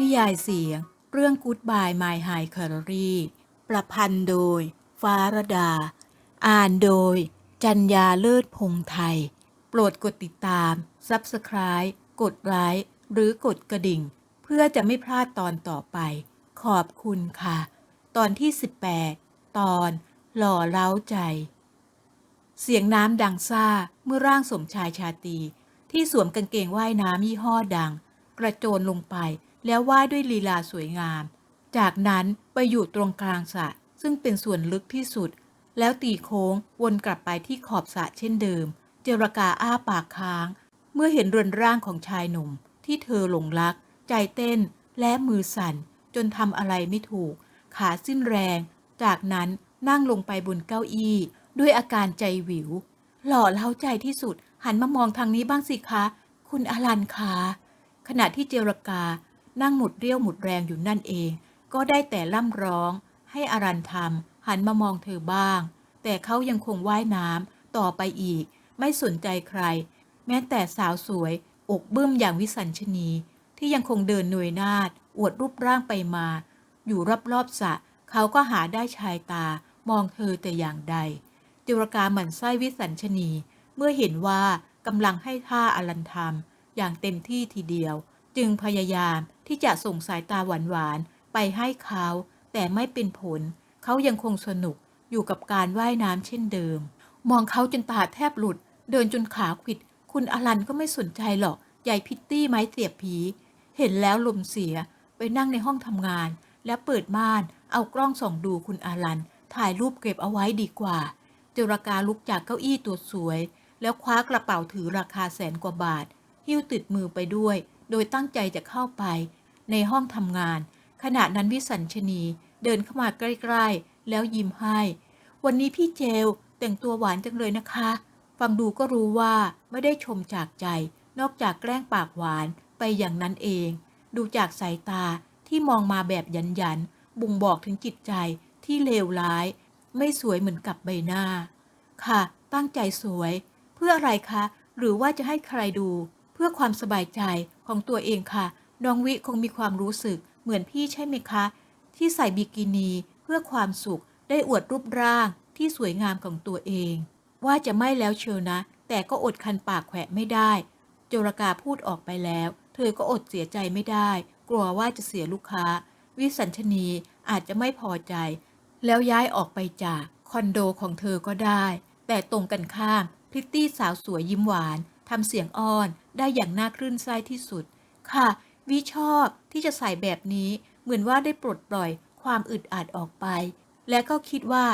นิยายเสียง เรื่อง Goodbye My High Calorie ประพันธ์โดย ฟ้ารดา อ่านโดย จัญญาเลิศพงไทย โปรดกดติดตาม Subscribe กดไลค์หรือกดกระดิ่ง เพื่อจะไม่พลาดตอนต่อไป ขอบคุณค่ะ ตอนที่ 18 ตอนหล่อเล้าใจ เสียงน้ำดังซ่าเมื่อร่างสมชายชาตรีที่สวมกางเกงว่ายน้ำยี่ห้อดัง กระโจนลงไป แล้วว่ายด้วยลีลาสวยงาม จากนั้นไปอยู่ตรงกลางสระซึ่งเป็นส่วนลึกที่สุด แล้วตีโค้งวนกลับไปที่ขอบสระเช่นเดิม เจรกาอ้าปากค้าง เมื่อเห็นเรือนร่างของชายหนุ่ม ที่เธอหลงรัก ใจเต้นและมือสั่น จนทำอะไรไม่ถูก ขาสิ้นแรง จากนั้นนั่งลงไปบนเก้าอี้ ด้วยอาการใจหวิว หล่อเล้าใจที่สุดหันมามองทางนี้บ้างสิคะ คุณอลันคะขณะที่เจรกา นั่งหมุดเรี่ยวหมุดแรงอยู่นั่นเอง ก็ได้แต่ล่ำร้อง ให้อรันทำหันมามองเธอบ้าง แต่เขายังคงว่ายน้ำต่อไปอีก ไม่สนใจใคร แม้แต่สาวสวย อกบึ้มอย่างวิสัญชนี ที่ยังคงเดินหน่วยนาดอวดรูปร่างไปมา อยู่รอบๆสระเขาก็หาได้ชายตามองเธอแต่อย่างใดจิรกาหมั่นไส้วิสัญชนี เมื่อเห็นว่ากำลังให้ท่าอลันธรรมอย่างเต็มที่ทีเดียว จึงพยายาม ที่จะส่งสายตาหวานๆไปให้เขา แต่ไม่เป็นผล เขายังคงสนุกอยู่กับการว่ายน้ำเช่นเดิม มองเขาจนตาแทบหลุด เดินจนขาขิด คุณอลันก็ไม่สนใจหรอกใหญ่พิตตี้ไม้เสียบผี เห็นแล้วลมเสีย ไปนั่งในห้องทำงาน และเปิดม่าน เอากล้องส่องดูคุณอาลัน ถ่ายรูปเก็บเอาไว้ดีกว่า เจรกาลุกจากเก้าอี้ตัวสวย แล้วคว้ากระเป๋าถือราคาแสนกว่าบาท หิ้วติดมือไปด้วย โดยตั้งใจจะเข้าไป ในห้องทำงาน ขณะนั้นวิสัญชนีเดินเข้ามาใกล้ๆ แล้วยิ้มให้ วันนี้พี่เจลแต่งตัวหวานจังเลยนะคะ ฟังดูก็รู้ว่าไม่ได้ชมจากใจ นอกจากแกล้งปากหวานไปอย่างนั้นเอง ดูจากสายตาที่มองมาแบบยันยันๆบ่งบอกถึงจิตใจที่เลวร้าย ไม่สวยเหมือนกับใบหน้า ค่ะ ตั้งใจสวย เพื่ออะไรคะ หรือว่าจะให้ใครดู เพื่อความสบายใจของตัวเองค่ะ น้องวิคงมีความรู้สึกเหมือนพี่ใช่ไหมคะ ที่ใส่บิกินีเพื่อความสุขได้อวดรูปร่างที่สวยงามของตัวเอง ว่าจะไม่แล้วเชียวนะ แต่ก็อดคันปากแขวะไม่ได้ โจรกาพูดออกไปแล้ว เธอก็อดเสียใจไม่ได้ กลัวว่าจะเสียลูกค้า วิสัญชนีอาจจะไม่พอใจ แล้วย้ายออกไปจากคอนโดของเธอก็ได้ แต่ตรงกันข้ามพริตตี้สาวสวยยิ้มหวานทำเสียงอ้อนได้อย่างน่าคลื่นไส้ที่สุด ค่ะ วิชอบที่จะใส่แบบนี้เหมือนว่าได้ปลดปล่อยความอึดอัดออกไป และก็คิดว่า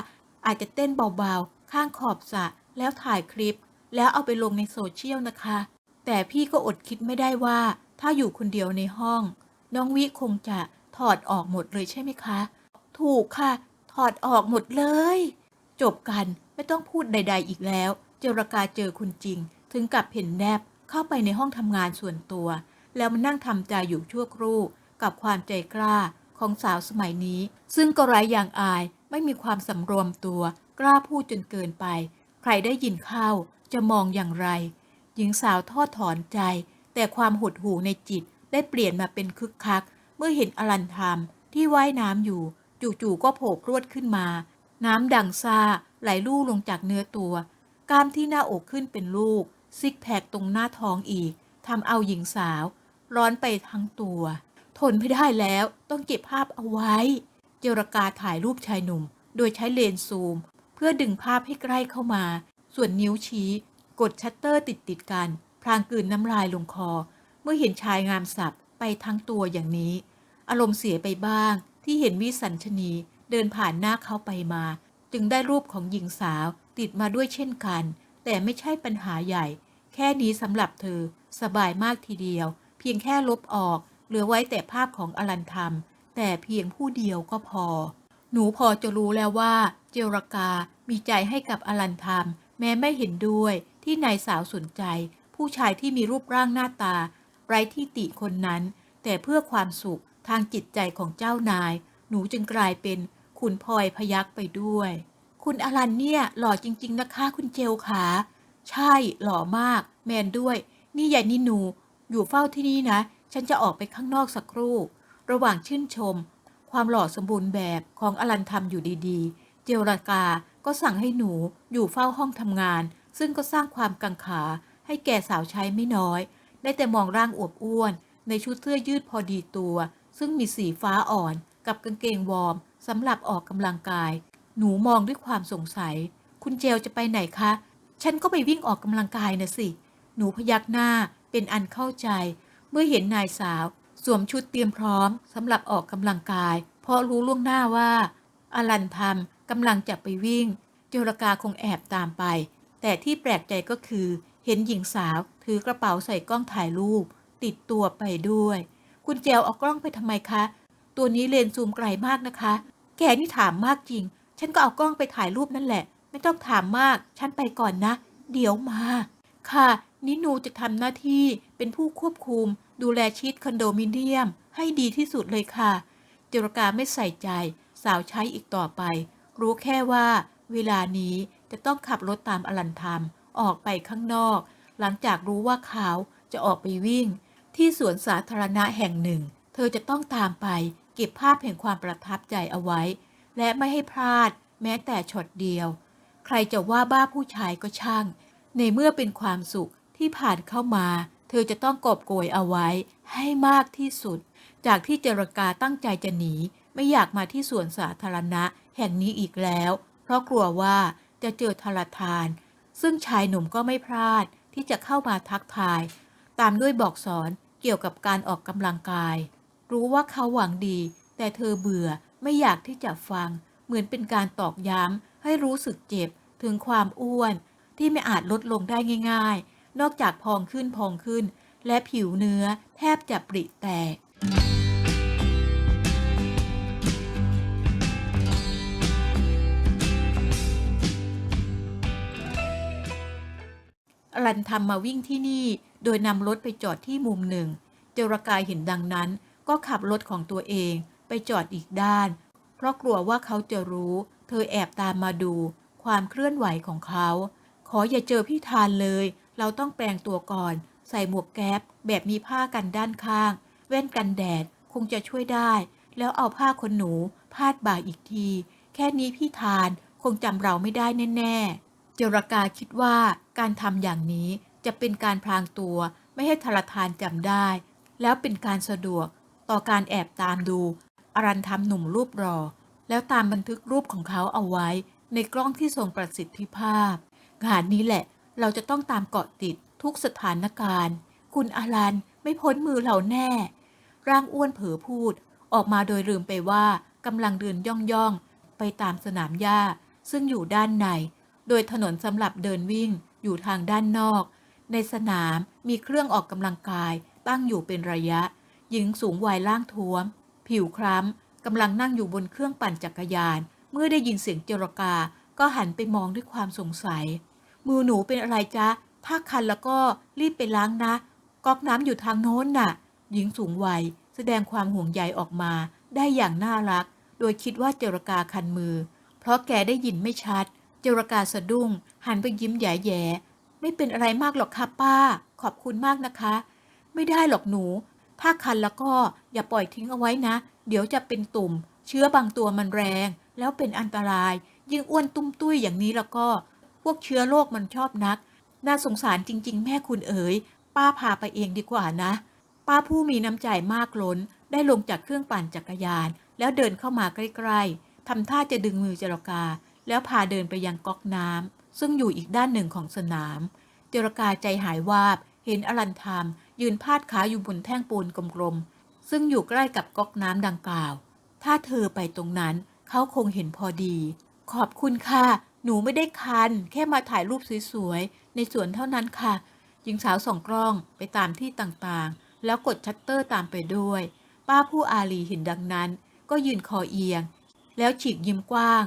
อาจจะเต้นเบาๆ ข้างขอบสระแล้วถ่ายคลิป แล้วเอาไปลงในโซเชียลนะคะ แต่พี่ก็อดคิดไม่ได้ว่า ถ้าอยู่คนเดียวในห้อง น้องวิคงจะถอดออกหมดเลยใช่ไหมคะ ถูกค่ะ ถอดออกหมดเลย จบกันไม่ต้องพูดใด ๆ อีกแล้ว เจรกาเจอคุณจริง ถึงกับเห็นแนบเข้าไปในห้องทำงานส่วนตัว แล้วมานั่งทำใจอยู่ชั่วครู่ กับความใจกล้าของสาวสมัยนี้ ซึ่งก็ไร้อย่างอายไม่มีความสำรวมตัว กล้าพูดจนเกินไป ใครได้ยินเข้าจะมองอย่างไร หญิงสาวทอดถอนใจ แต่ความหดหู่ในจิตได้เปลี่ยนมาเป็นคึกคัก เมื่อเห็นอลันธรรมที่ว่ายน้ำอยู่ จู่ๆก็โผล่พรวดขึ้นมา น้ำดังซาไหลลู่ลงจากเนื้อตัวกล้ามที่หน้าอกขึ้นเป็นลูก ซิกแพคตรงหน้าท้องอีกทำเอาหญิงสาว ร้อนไปทั้งตัว ทนไม่ได้แล้วต้องเก็บภาพเอาไว้ เจรกาถ่ายรูปชายหนุ่ม โดยใช้เลนส์ซูม เพื่อดึงภาพให้ใกล้เข้ามา ส่วนนิ้วชี้ กดชัตเตอร์ติดติดกัน พรางกลืนน้ำลายลงคอ เมื่อเห็นชายงามสับไปทั้งตัวอย่างนี้ อารมณ์เสียไปบ้าง ที่เห็นวิสัญชนีเดินผ่านหน้าเขาไปมา จึงได้รูปของหญิงสาวติดมาด้วยเช่นกัน แต่ไม่ใช่ปัญหาใหญ่ แค่นี้สำหรับเธอ สบายมากทีเดียว เพียงแค่ลบออก เหลือไว้แต่ภาพของอลันธรรมแต่เพียงผู้เดียวก็พอ หนูพอจะรู้แล้วว่า เจรกามีใจให้กับอลันธรรมแม้ไม่เห็นด้วยที่นายสาวสนใจ ผู้ชายที่มีรูปร่างหน้าตา ไร้ที่ติคนนั้น แต่เพื่อความสุขทางจิตใจของเจ้านาย หนูจึงกลายเป็นขุนพลอยพยักไปด้วย คุณอลันเนี่ยหล่อจริง ๆ นะคะ คุณเจลขา ใช่หล่อมาก แมนด้วย นี่ยายนินู อยู่เฝ้าที่นี่นะ ฉันจะออกไปข้างนอกสักครู่ ระหว่างชื่นชม ความหล่อสมบูรณ์แบบของอลันทำอยู่ดีๆ เจรากาก็สั่งให้หนูอยู่เฝ้าห้องทำงาน ซึ่งก็สร้างความกังขา ให้แก่สาวใช้ไม่น้อย ได้แต่มองร่างอวบอ้วน ในชุดเสื้อยืดพอดีตัว ซึ่งมีสีฟ้าอ่อน กับกางเกงวอร์มสำหรับออกกำลังกาย หนูมองด้วยความสงสัย คุณเจลจะไปไหนคะ ฉันก็ไปวิ่งออกกำลังกายนะสิ หนูพยักหน้า เป็นอันเข้าใจ เมื่อเห็นนายสาว สวมชุดเตรียมพร้อมสำหรับออกกำลังกาย เพราะรู้ล่วงหน้าว่าอลันทำกำลังจะไปวิ่ง โจรกาคงแอบตามไป แต่ที่แปลกใจก็คือ เห็นหญิงสาวถือกระเป๋าใส่กล้องถ่ายรูป ติดตัวไปด้วย คุณเจลเอากล้องไปทำไมคะ ตัวนี้เลนส์ซูมไกลมากนะคะ แกนี่ถามมากจริง ฉันก็เอากล้องไปถ่ายรูปนั่นแหละ ไม่ต้องถามมาก ฉันไปก่อนนะ เดี๋ยวมา ค่ะ นินูจะทำหน้าที่เป็นผู้ควบคุม ดูแลชีตคอนโดมิเนียม ให้ดีที่สุดเลยค่ะ เจรกาไม่ใส่ใจ สาวใช้อีกต่อไป รู้แค่ว่า เวลานี้จะต้องขับรถตามอลันทามออกไปข้างนอก หลังจากรู้ว่าเขาจะออกไปวิ่ง ที่สวนสาธารณะแห่งหนึ่ง เธอจะต้องตามไปเก็บภาพแห่งความประทับใจเอาไว้ และไม่ให้พลาด แม้แต่ช็อตเดียว ใครจะว่าบ้าผู้ชายก็ช่าง ในเมื่อเป็นความสุข ที่ผ่านเข้ามา เธอจะต้องกอบโกยเอาไว้ให้มากที่สุด จากที่เจรกาตั้งใจจะหนี ไม่อยากมาที่สวนสาธารณะแห่งนี้อีกแล้ว เพราะกลัวว่าจะเจอทรทาน ซึ่งชายหนุ่มก็ไม่พลาดที่จะเข้ามาทักทาย ตามด้วยบอกสอนเกี่ยวกับการออกกำลังกาย รู้ว่าเขาหวังดี แต่เธอเบื่อไม่อยากที่จะฟัง เหมือนเป็นการตอกย้ำให้รู้สึกเจ็บถึงความอ้วนที่ไม่อาจลดลงได้ง่าย ๆ นอกจากพองขึ้นพองขึ้น และผิวเนื้อแทบจะปริแตกอรันทำมาวิ่งที่นี่ โดยนำรถไปจอดที่มุมหนึ่ง เจรกายเห็นดังนั้น ก็ขับรถของตัวเองไปจอดอีกด้าน เพราะกลัวว่าเขาจะรู้ เธอแอบตามมาดู ความเคลื่อนไหวของเขา ขออย่าเจอพี่ทานเลย เราต้องแปลงตัวก่อน ใส่หมวกแก๊ปแบบมีผ้ากันด้านข้าง แว่นกันแดดคงจะช่วยได้ แล้วเอาผ้าขนหนู พาดบ่าอีกที แค่นี้พี่ทานคงจำเราไม่ได้แน่ๆ เจรกาคิดว่าการทำอย่างนี้จะเป็นการพรางตัวไม่ให้ทรทานจำได้ แล้วเป็นการสะดวกต่อการแอบตามดู อรันทำหนุ่มรูปรอ แล้วตามบันทึกรูปของเขาเอาไว้ ในกล้องที่ทรงประสิทธิภาพ งานนี้แหละ เราจะต้องตามเกาะติดทุกสถานการณ์ คุณอารันไม่พ้นมือเราแน่ ร่างอ้วนเผลอพูด ออกมาโดยลืมไปว่ากำลังเดินย่องย่องๆ ไปตามสนามหญ้า ซึ่งอยู่ด้านใน โดยถนนสำหรับเดินวิ่งอยู่ทางด้านนอก ในสนามมีเครื่องออกกำลังกายตั้งอยู่เป็นระยะ หญิงสูงวัยล่างท้วม ผิวคล้ำกำลังนั่งอยู่บนเครื่องปั่นจักรยาน เมื่อได้ยินเสียงเจรกา ก็หันไปมองด้วยความสงสัย มือหนูเป็นอะไรจ๊ะ ถ้าคันแล้วก็รีบไปล้างนะ ก๊อกน้ำอยู่ทางโน้นน่ะ หญิงสูงวัย แสดงความห่วงใยออกมา ได้อย่างน่ารัก โดยคิดว่าเจรกาคันมือ เพราะแกได้ยินไม่ชัด เจรกาสะดุ้ง หันไปยิ้มแย่ๆไม่เป็นอะไรมากหรอกค่ะป้า ขอบคุณมากนะคะ ไม่ได้หรอกหนู ถ้าคันแล้วก็อย่าปล่อยทิ้งเอาไว้นะ เดี๋ยวจะเป็นตุ่ม เชื้อบางตัวมันแรง แล้วเป็นอันตราย ยิ่งอ้วนตุ้มตุ้ยอย่างนี้แล้วก็ วกเชื้อโรคมันชอบนัก น่าสงสารจริง ๆ แม่คุณเอ๋ย ป้าพาไปเองดีกว่านะ ป้าผู้มีน้ำใจมากล้น ได้ลงจากเครื่องปั่นจักรยาน แล้วเดินเข้ามาใกล้ๆทำท่าจะดึงมือเจรกา แล้วพาเดินไปยังก๊อกน้ำซึ่งอยู่อีกด้านหนึ่งของสนาม เจรกาใจหายวาบ เห็นอลันทามยืนพาดขาอยู่บนแท่งปูนกลมๆซึ่งอยู่ใกล้กับก๊อกน้ำดังกล่าว ถ้าเธอไปตรงนั้น เขาคงเห็นพอดี ขอบคุณค่ะ หนูไม่ได้คัน แค่มาถ่ายรูปสวยๆ ในสวนเท่านั้นค่ะ หญิงสาวส่องกล้องไปตามที่ต่างๆ แล้วกดชัตเตอร์ตามไปด้วย ป้าผู้อาลีเห็นดังนั้น ก็ยืนคอเอียง แล้วฉีกยิ้มกว้าง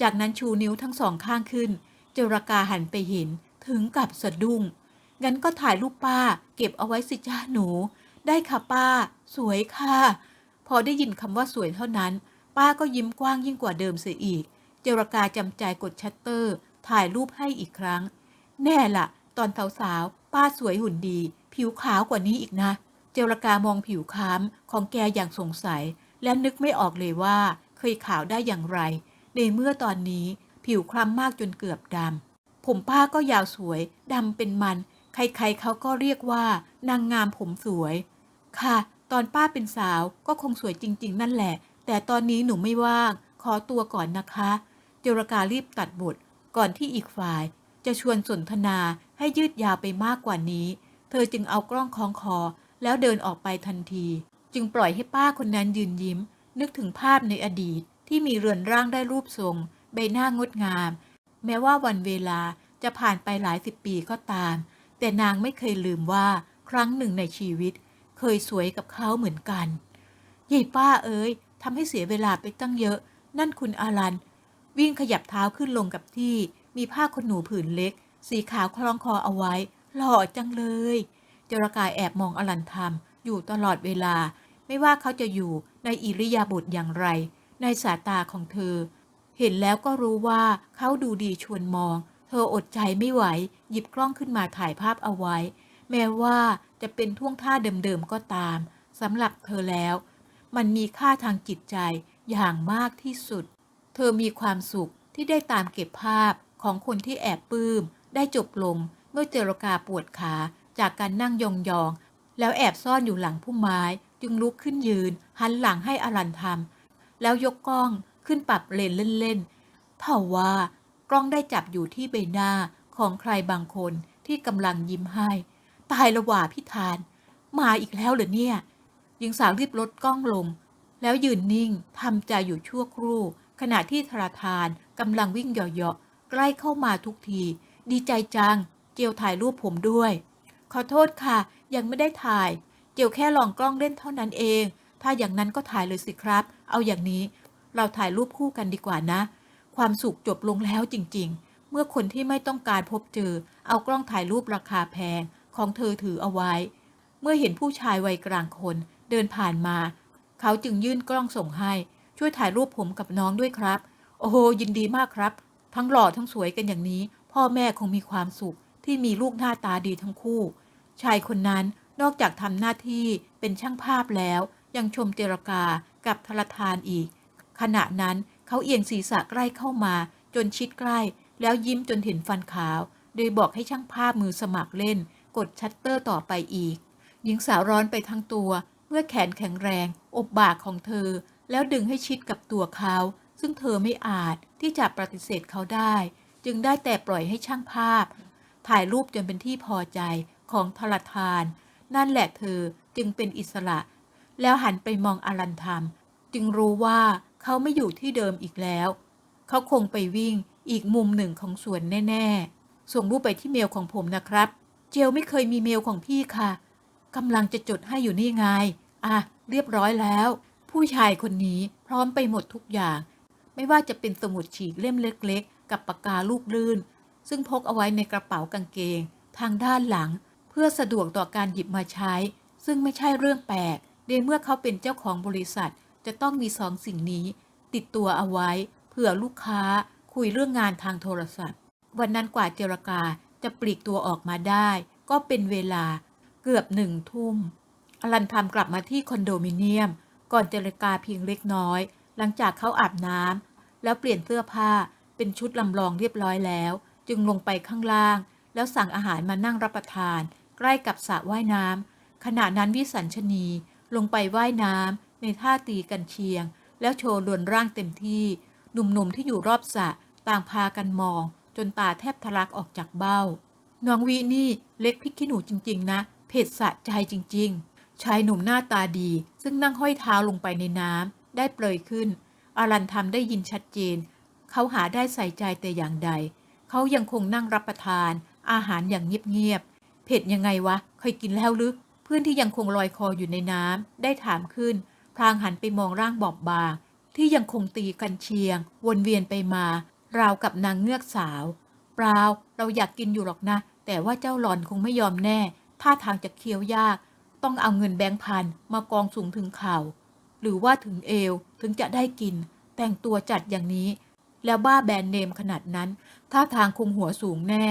จากนั้นชูนิ้วทั้งสองข้างขึ้น เจรกาหันไปเห็น ถึงกับสะดุ้ง งั้นก็ถ่ายรูปป้า เก็บเอาไว้สิจ้าหนู ได้ค่ะป้า สวยค่ะ พอได้ยินคำว่าสวยเท่านั้น ป้าก็ยิ้มกว้างยิ่งกว่าเดิมเสียอีก เจรกาจำใจกดชัตเตอร์ ถ่ายรูปให้อีกครั้ง แน่ละตอนสาวๆ ป้าสวยหุ่นดี ผิวขาวกว่านี้อีกนะ เจรกามองผิวค้ำของแกอย่างสงสัย และนึกไม่ออกเลยว่า เคยขาวได้อย่างไร ในเมื่อตอนนี้ผิวคล้ำมากจนเกือบดำ ผมป้าก็ยาวสวยดำเป็นมัน ใครๆเขาก็เรียกว่านางงามผมสวย ค่ะ ตอนป้าเป็นสาวก็คงสวยจริง ๆ นั่นแหละ แต่ตอนนี้หนูไม่ว่าง ขอตัวก่อนนะคะ เจรการีบตัดบท ก่อนที่อีกฝ่าย จะชวนสนทนาให้ยืดยาวไปมากกว่านี้ เธอจึงเอากล้องคล้องคอ แล้วเดินออกไปทันที จึงปล่อยให้ป้าคนนั้นยืนยิ้ม นึกถึงภาพในอดีตที่มีเรือนร่างได้รูปทรง ใบหน้างดงาม แม้ว่าวันเวลาจะผ่านไปหลายสิบปีก็ตาม แต่นางไม่เคยลืมว่าครั้งหนึ่งในชีวิต เคยสวยกับเขาเหมือนกันยายป้าเอ้ยทำให้เสียเวลาไปตั้งเยอะ นั่นคุณอารัน วิ่งขยับเท้าขึ้นลงกับที่ มีผ้าขนหนูผืนเล็ก สีขาวคล้องคอเอาไว้ หล่อจังเลย จรกายแอบมองอลันทำอยู่ตลอดเวลา ไม่ว่าเขาจะอยู่ในอิริยาบถอย่างไร ในสายตาของเธอ เห็นแล้วก็รู้ว่าเขาดูดีชวนมอง เธออดใจไม่ไหว หยิบกล้องขึ้นมาถ่ายภาพเอาไว้ แม้ว่าจะเป็นท่วงท่าเดิมๆก็ตามสำหรับเธอแล้ว มันมีค่าทางจิตใจอย่างมากที่สุด เธอมีความสุขที่ได้ตามเก็บภาพของคนที่แอบปลื้ม ได้จบลงเมื่อเจรกาปวดขาจากการนั่งยองๆ แล้วแอบซ่อนอยู่หลังพุ่มไม้ จึงลุกขึ้นยืน หันหลังให้อรันทำแล้วยกกล้องขึ้นปรับเลนเล่นๆเท่าว่ากล้องได้จับอยู่ที่ใบหน้าของใครบางคนที่กำลังยิ้มให้ ตายละหว่าพี่ทาน มาอีกแล้วเหรอเนี่ยหญิงสาวรีบลดกล้องลง แล้วยืนนิ่งทำใจอยู่ชั่วครู่ ขณะที่ธราทานกำลังวิ่งเหยาะๆใกล้เข้ามาทุกที ดีใจจัง เจียวถ่ายรูปผมด้วย ขอโทษค่ะ ยังไม่ได้ถ่าย เจียวแค่ลองกล้องเล่นเท่านั้นเอง ถ้าอย่างนั้นก็ถ่ายเลยสิครับ เอาอย่างนี้ เราถ่ายรูปคู่กันดีกว่านะ ความสุขจบลงแล้วจริง ๆ เมื่อคนที่ไม่ต้องการพบเจอ เอากล้องถ่ายรูปราคาแพงของเธอถือเอาไว้ เมื่อเห็นผู้ชายวัยกลางคนเดินผ่านมา เขาจึงยื่นกล้องส่งให้ ช่วยถ่ายรูปผมกับน้องด้วยครับ โอ้โห ยินดีมากครับ ทั้งหล่อทั้งสวยกันอย่างนี้ พ่อแม่คงมีความสุขที่มีลูกหน้าตาดีทั้งคู่ ชายคนนั้นนอกจากทำหน้าที่เป็นช่างภาพแล้ว ยังชมเจรกากับทรทานอีก ขณะนั้นเขาเอียงศีรษะใกล้เข้ามา จนชิดใกล้ แล้วยิ้มจนเห็นฟันขาว โดยบอกให้ช่างภาพมือสมัครเล่น กดชัตเตอร์ต่อไปอีก หญิงสาวร้อนไปทั้งตัว เมื่อแขนแข็งแรง อบบ่าของเธอ แล้วดึงให้ชิดกับตัวเขา ซึ่งเธอไม่อาจที่จะปฏิเสธเขาได้ จึงได้แต่ปล่อยให้ช่างภาพ ถ่ายรูปจนเป็นที่พอใจของทรทาน นั่นแหละเธอจึงเป็นอิสระ แล้วหันไปมองอรันธรรม จึงรู้ว่าเขาไม่อยู่ที่เดิมอีกแล้ว เขาคงไปวิ่งอีกมุมหนึ่งของสวนแน่ ๆ ส่งรูปไปที่เมลของผมนะครับ เจลไม่เคยมีเมลของพี่ค่ะกำลังจะจดให้อยู่นี่ไง อะ เรียบร้อยแล้ว ผู้ชายคนนี้พร้อมไปหมดทุกอย่าง ไม่ว่าจะเป็นสมุดฉีกเล่มเล็กๆ กับปากกาลูกลื่น ซึ่งพกเอาไว้ในกระเป๋ากางเกง ทางด้านหลัง เพื่อสะดวกต่อการหยิบมาใช้ ซึ่งไม่ใช่เรื่องแปลกในเมื่อเขาเป็นเจ้าของบริษัท จะต้องมีสองสิ่งนี้ ติดตัวเอาไว้ เผื่อลูกค้าคุยเรื่องงานทางโทรศัพท์ วันนั้นกว่าเจรกาจะปลีกตัวออกมาได้ ก็เป็นเวลาเกือบหนึ่งทุ่มอลันทำกลับมาที่คอนโดมิเนียม ก่อนเจรกาเพียงเล็กน้อย หลังจากเขาอาบน้ำแล้วเปลี่ยนเสื้อผ้าเป็นชุดลำลองเรียบร้อยแล้ว จึงลงไปข้างล่าง แล้วสั่งอาหารมานั่งรับประทาน ใกล้กับสระว่ายน้ำขณะนั้นวิสัญชนีลงไปว่ายน้ำในท่าตีกันเชียง แล้วโชว์ลวนร่างเต็มที่ หนุ่มๆที่อยู่รอบสระต่างพากันมอง จนตาแทบทะลักออกจากเบ้าน้องวีนี่เล็กพริกขี้หนูจริง ๆ นะ เผ็ดสะใจจริง ๆ ชายหนุ่มหน้าตาดี ซึ่งนั่งห้อยเท้าลงไปในน้ำได้เปลยขึ้น อารันทำได้ยินชัดเจน เขาหาได้ใส่ใจแต่อย่างใด เขายังคงนั่งรับประทาน อาหารอย่างเงียบๆเผ็ดยังไงวะเคยกินแล้วหรือเพื่อนที่ยังคงลอยคออยู่ในน้ำได้ถามขึ้น พลางหันไปมองร่างบอบบาง ที่ยังคงตีกันเชียง วนเวียนไปมา ราวกับนางเงือกสาวเปล่าเราอยากกินอยู่หรอกนะ แต่ว่าเจ้าหลอนคงไม่ยอมแน่ท่าทางจะเคี้ยวยาก ต้องเอาเงินแบงค์พันมากองสูงถึงเข่า หรือว่าถึงเอวถึงจะได้กิน แต่งตัวจัดอย่างนี้ แล้วบ้าแบรนด์เนมขนาดนั้นท่าทางคุมหัวสูงแน่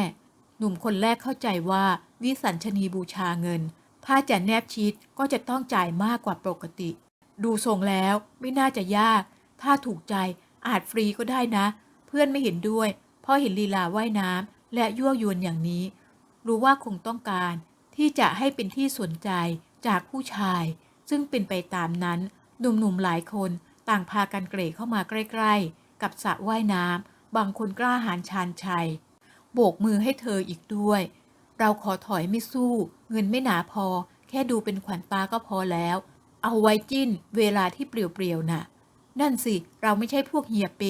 หนุ่มคนแรกเข้าใจว่าวิสัญชนีบูชาเงิน ถ้าจะแนบชิดก็จะต้องจ่ายมากกว่าปกติ ดูทรงแล้วไม่น่าจะยาก ถ้าถูกใจอาจฟรีก็ได้นะ เพื่อนไม่เห็นด้วย เพราะเห็นลีลาว่ายน้ำและยั่วยวนอย่างนี้ รู้ว่าคงต้องการ ที่จะให้เป็นที่สนใจจากผู้ชาย ซึ่งเป็นไปตามนั้น หนุ่มๆหลายคนต่างพากันเกรเข้ามาใกล้ ๆ กับสระว่ายน้ำบางคนกล้าหาญชาญชัย โบกมือให้เธออีกด้วย เราขอถอยไม่สู้ เงินไม่หนาพอ แค่ดูเป็นขวัญตาก็พอแล้ว เอาไว้จิ้น เวลาที่เปลี่ยวๆน่ะ นั่นสิ เราไม่ใช่พวกเฮียเป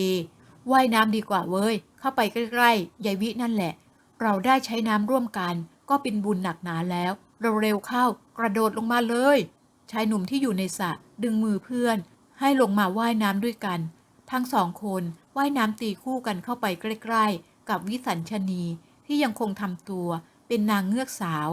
ว่ายน้ำดีกว่าเว้ย เข้าไปใกล้ๆยายวินั่นแหละ เราได้ใช้น้ำร่วมกัน ก็เป็นบุญหนักหนาแล้วเราเร็วเข้ากระโดดลงมาเลย ชายหนุ่มที่อยู่ในสระดึงมือเพื่อน ให้ลงมาว่ายน้ำด้วยกัน ทั้งสองคนว่ายน้ำตีคู่กันเข้าไปใกล้ๆ กับวิสัญชนีที่ยังคงทำตัวเป็นนางเงือกสาว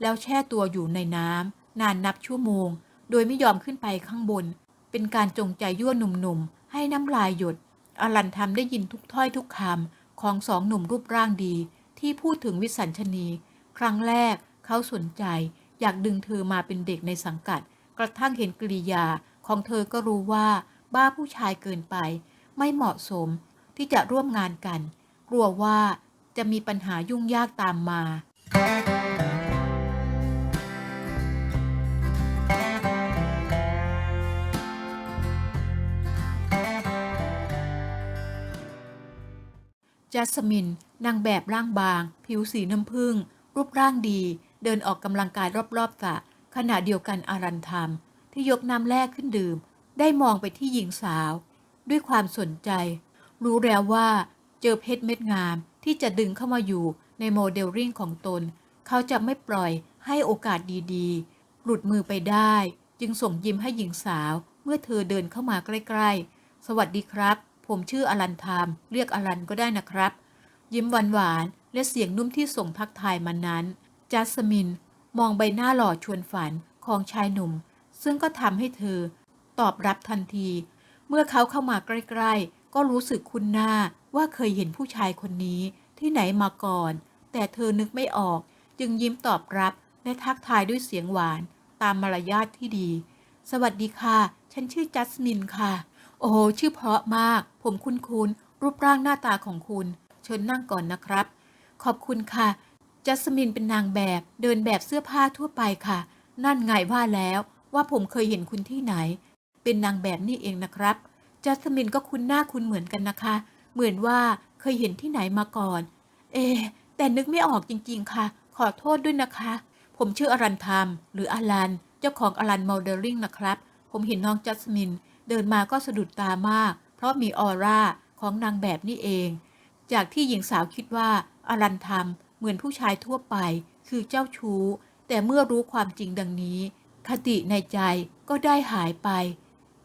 แล้วแช่ตัวอยู่ในน้ำนานนับชั่วโมง โดยไม่ยอมขึ้นไปข้างบน เป็นการจงใจยั่วหนุ่มๆ ให้น้ำลายหยด อลันทำได้ยินทุกถ้อยทุกคำของสองหนุ่มรูปร่างดีที่พูดถึงวิสัญชนี ครั้งแรกเขาสนใจ อยากดึงเธอมาเป็นเด็กในสังกัด กระทั่งเห็นกริยาของเธอก็รู้ว่าบ้าผู้ชายเกินไป ไม่เหมาะสมที่จะร่วมงานกัน กลัวว่าจะมีปัญหายุ่งยากตามมา จัสมินนางแบบร่างบาง ผิวสีน้ำผึ้ง รูปร่างดี เดินออกกำลังกายรอบๆสระขณะเดียวกันอารันธรรมที่ยกน้ำแรกขึ้นดื่ม ได้มองไปที่หญิงสาว ด้วยความสนใจ รู้แล้วว่าเจอเพชรเม็ดงามที่จะดึงเข้ามาอยู่ในโมเดลริ่งของตน เขาจะไม่ปล่อยให้โอกาสดีๆ หลุดมือไปได้ จึงส่งยิ้มให้หญิงสาวเมื่อเธอเดินเข้ามาใกล้ ๆ สวัสดีครับ ผมชื่ออลันทาม เรียกอลันก็ได้นะครับ ยิ้มหวานๆและเสียงนุ่มที่ส่งทักทายมานั้น จัสมิน มองใบหน้าหล่อชวนฝันของชายหนุ่ม ซึ่งก็ทำให้เธอ ตอบรับทันที เมื่อเขาเข้ามาใกล้ ๆ ก็รู้สึกคุ้นหน้าว่าเคยเห็นผู้ชายคนนี้ที่ไหนมาก่อน แต่เธอนึกไม่ออก จึงยิ้มตอบรับและทักทายด้วยเสียงหวาน ตามมารยาทที่ดี สวัสดีค่ะ ฉันชื่อจัสมินค่ะ โอ้ชื่อเพราะมาก ผมคุ้นคุ้นรูปร่างหน้าตาของคุณ ชิญนั่งก่อนนะครับ ขอบคุณค่ะ จัสมินเป็นนางแบบ เดินแบบเสื้อผ้าทั่วไปค่ะ นั่นไงว่าแล้วว่าผมเคยเห็นคุณที่ไหน เป็นนางแบบนี่เองนะครับ จัสมินก็คุ้นหน้าคุณเหมือนกันนะคะ เหมือนว่าเคยเห็นที่ไหนมาก่อน เอ แต่นึกไม่ออกจริงๆค่ะ ขอโทษด้วยนะคะ ผมชื่ออรันธรรมหรืออลัน เจ้าของอลันโมเดลลิ่งนะครับ ผมเห็นน้องจัสมิน เดินมาก็สะดุดตามาก เพราะมีออร่าของนางแบบนี่เอง จากที่หญิงสาวคิดว่าอลันทำเหมือนผู้ชายทั่วไป คือเจ้าชู้ แต่เมื่อรู้ความจริงดังนี้ คติในใจก็ได้หายไป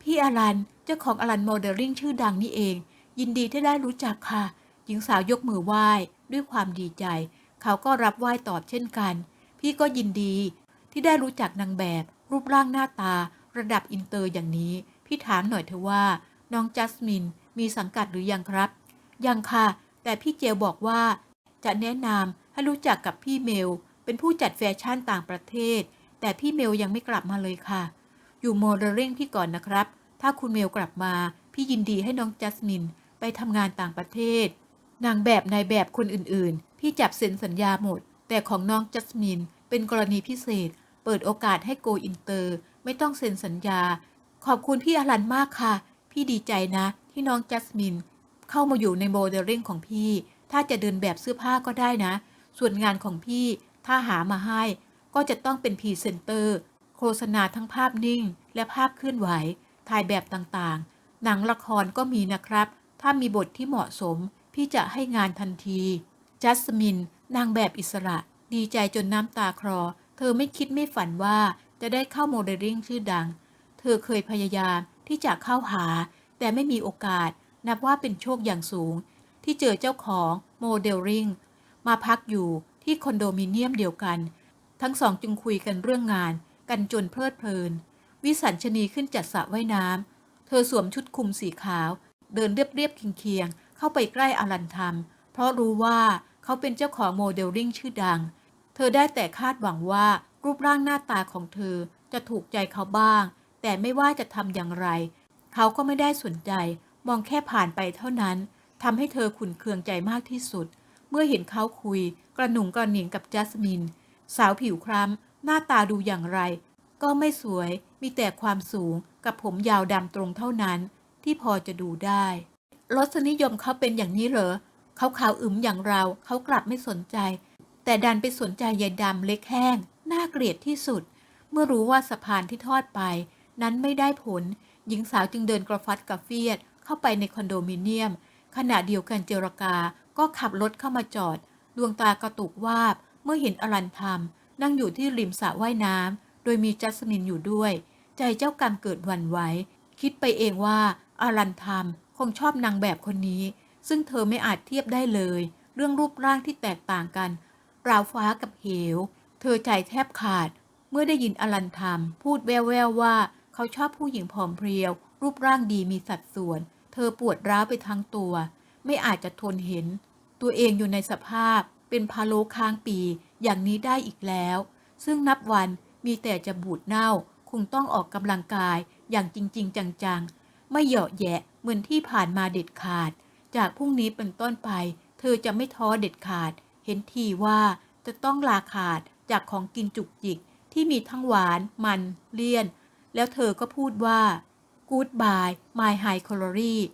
พี่อลันเจ้าของอลันโมเดลลิ่งชื่อดังนี่เอง ยินดีที่ได้รู้จักค่ะ หญิงสาวยกมือไหว้ด้วยความดีใจ เขาก็รับไหว้ตอบเช่นกัน พี่ก็ยินดีที่ได้รู้จักนางแบบ รูปร่างหน้าตา ระดับอินเตอร์อย่างนี้ พี่ถามหน่อยเถอะว่า น้องจัสมินมีสังกัดหรือยังครับ ยังค่ะ แต่พี่เจลบอกว่า จะแนะนำให้รู้จักกับพี่เมล เป็นผู้จัดแฟชั่นต่างประเทศ แต่พี่เมลยังไม่กลับมาเลยค่ะ อยู่โมเดลลิ่งพี่ก่อนนะครับ ถ้าคุณเมลกลับมา พี่ยินดีให้น้องจัสมินไปทำงานต่างประเทศ นางแบบนายแบบคนอื่นๆ พี่จับเซ็นสัญญาหมด แต่ของน้องจัสมินเป็นกรณีพิเศษ เปิดโอกาสให้โกอินเตอร์ ไม่ต้องเซ็นสัญญา ขอบคุณพี่อลันมากค่ะ พี่ดีใจนะที่น้องจัสมิน เข้ามาอยู่ในโมเดลลิ่งของพี่ ถ้าจะเดินแบบเสื้อผ้าก็ได้นะ ส่วนงานของพี่ถ้าหามาให้ ก็จะต้องเป็นพรีเซนเตอร์ โฆษณาทั้งภาพนิ่ง และภาพเคลื่อนไหว ถ่ายแบบต่างๆ หนังละครก็มีนะครับ ถ้ามีบทที่เหมาะสม พี่จะให้งานทันที จัสมิน นางแบบอิสระ ดีใจจนน้ำตาคลอ เธอไม่คิดไม่ฝันว่าจะได้เข้าโมเดลลิ่งชื่อดัง เธอเคยพยายามที่จะเข้าหา แต่ไม่มีโอกาส นับว่าเป็นโชคอย่างสูง ที่เจอเจ้าของโมเดลลิงมาพักอยู่ที่คอนโดมิเนียมเดียวกัน ทั้งสองจึงคุยกันเรื่องงาน กันจนเพลิดเพลิน วิสัญชนีขึ้นจัดสระว่ายน้ำเธอสวมชุดคลุมสีขาว เดินเรียบเรียบๆเคียงๆเข้าไปใกล้อลันทัมเพราะรู้ว่าเขาเป็นเจ้าของโมเดลลิ่งชื่อดัง เธอได้แต่คาดหวังว่ารูปร่างหน้าตาของเธอจะถูกใจเขาบ้าง แต่ไม่ว่าจะทำอย่างไร เขาก็ไม่ได้สนใจ มองแค่ผ่านไปเท่านั้นทำให้เธอขุนเคืองใจมากที่สุด เมื่อเห็นเขาคุย กระหนุ่งกระหนิงกับจัสมิน สาวผิวคล้ำหน้าตาดูอย่างไร ก็ไม่สวยมีแต่ความสูงกับผมยาวดำตรงเท่านั้น ที่พอจะดูได้รสนิยมเขาเป็นอย่างนี้เหรอเขาขาวอึมอย่างเราเขากลับไม่สนใจ แต่ดันไปสนใจยายดำเล็กแห้งน่าเกลียดที่สุด เมื่อรู้ว่าสะพานที่ทอดไป นั้นไม่ได้ผล หญิงสาวจึงเดินกระฟัดกระเฟียด เข้าไปในคอนโดมิเนียม ขณะเดียวกันเจรกาก็ขับรถเข้ามาจอด ดวงตากระตุกวาบ เมื่อเห็นอรันทำนั่งอยู่ที่ริมสระว่ายน้ำ โดยมีจัสมินอยู่ด้วย ใจเจ้ากรรมเกิดวันไหว คิดไปเองว่าอารันทำคงชอบนางแบบคนนี้ ซึ่งเธอไม่อาจเทียบได้เลย เรื่องรูปร่างที่แตกต่างกัน ราวฟ้ากับเหว เธอใจแทบขาด เมื่อได้ยินอลันทามพูดแววๆว่า เขาชอบผู้หญิงผอมเพรียว รูปร่างดีมีสัดส่วน เธอปวดร้าวไปทั้งตัว ไม่อาจจะทนเห็น ตัวเองอยู่ในสภาพเป็นพาโลค้างปีอย่างนี้ได้อีกแล้ว ซึ่งนับวันมีแต่จะบูดเน่าคงต้องออกกำลังกายอย่างจริง ๆ จังๆ ไม่เหยาะแยะเหมือนที่ผ่านมาเด็ดขาด จากพรุ่งนี้เป็นต้นไป เธอจะไม่ท้อเด็ดขาด เห็นทีว่าจะต้องลาขาดจากของกินจุกจิกที่มีทั้งหวาน มัน เลี่ยน แล้วเธอก็พูดว่า Goodbye my high calorie